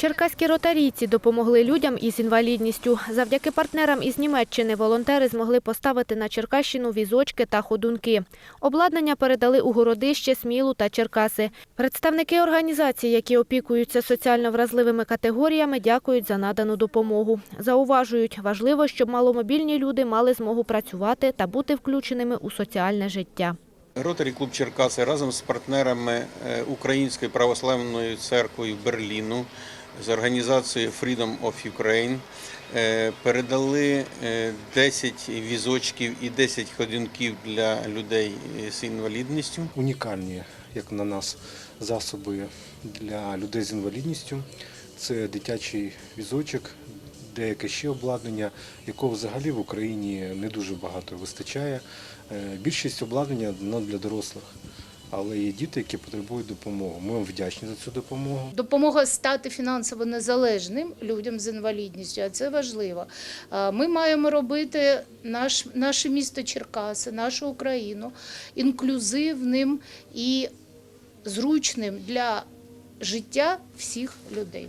Черкаські ротарійці допомогли людям із інвалідністю. Завдяки партнерам із Німеччини волонтери змогли поставити на Черкащину візочки та ходунки. Обладнання передали у Городище, Смілу та Черкаси. Представники організацій, які опікуються соціально вразливими категоріями, дякують за надану допомогу. Зауважують, важливо, щоб маломобільні люди мали змогу працювати та бути включеними у соціальне життя. Ротарі клуб Черкаси разом з партнерами е, Української православної церкви Берліну з організацією Freedom of Ukraine е, передали е, 10 візочків і 10 ходунків для людей з інвалідністю. унікальні, як на нас, засоби для людей з інвалідністю. Це дитячий візочок, деяке ще обладнання, якого взагалі в Україні не дуже багато вистачає. Е, Більшість обладнання для дорослих, але є діти, які потребують допомоги. Ми вам вдячні за цю допомогу. Допомога стати фінансово незалежним людям з інвалідністю, а це важливо. Ми маємо робити наш, наше місто Черкаси, нашу Україну інклюзивним і зручним для життя всіх людей.